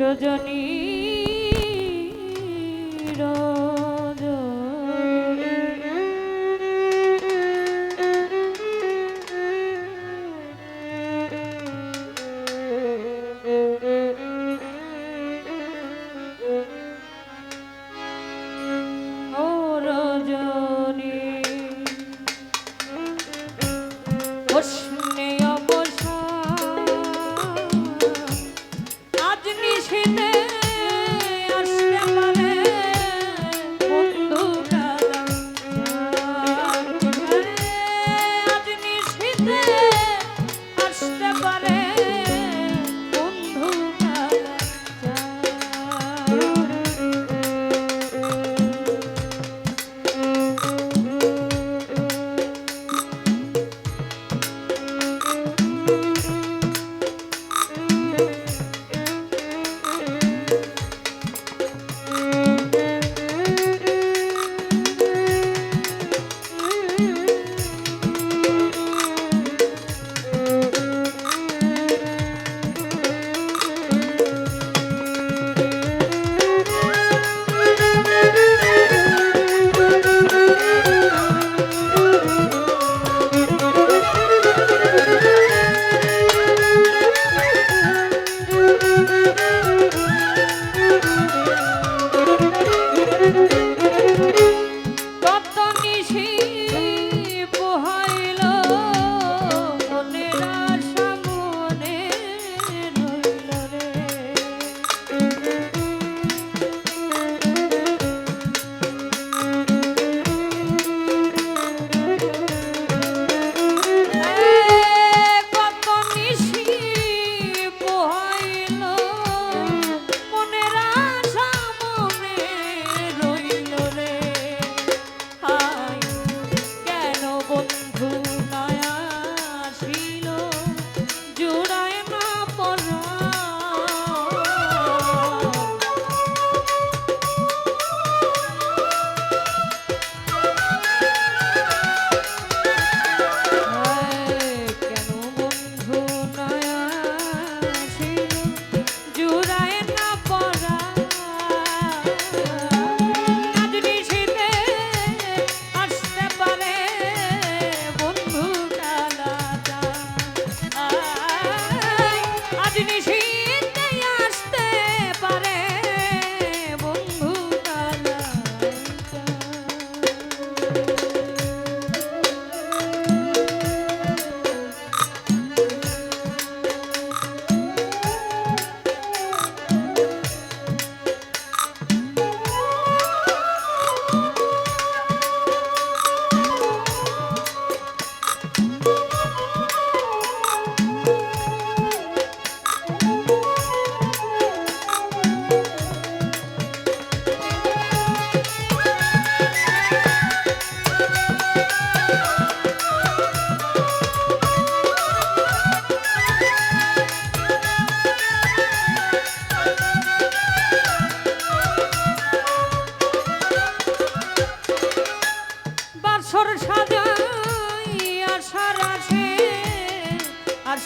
রজনী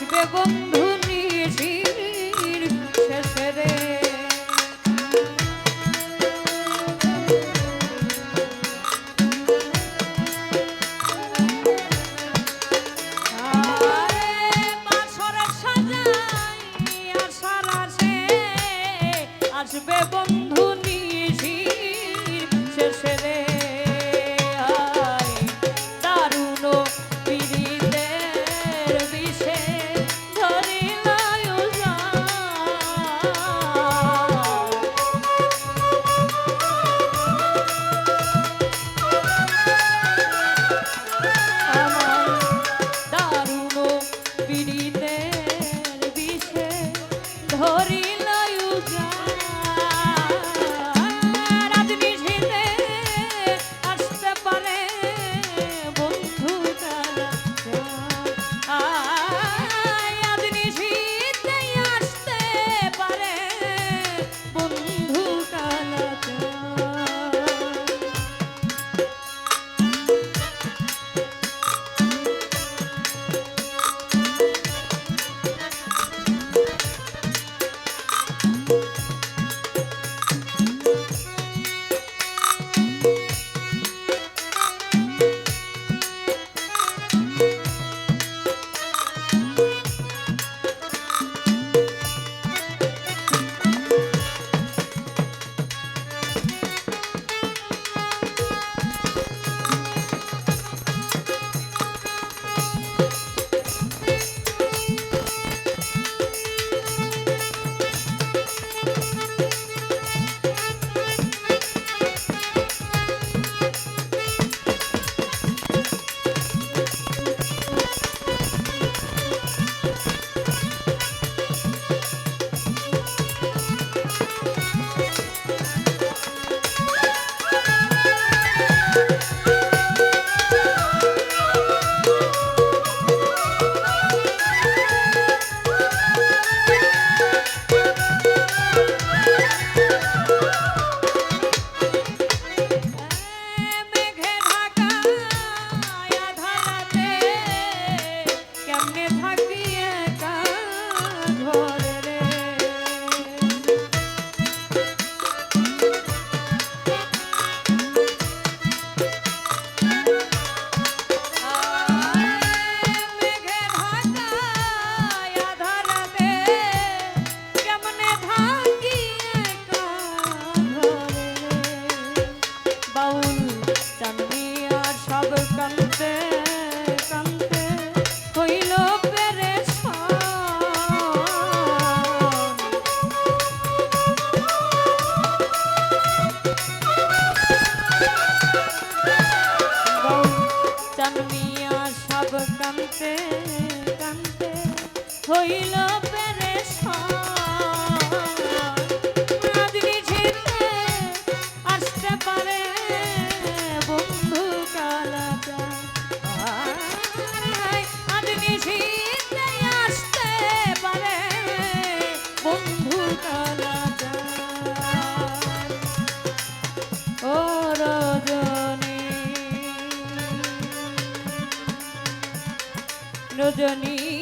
আসবে বন্ধু বাউল চান্দি আর সব কান্তে কান্তে হইল পেরে চান্দিয়া সব কান্তে কান্তে হইল পেরে সব Rodoni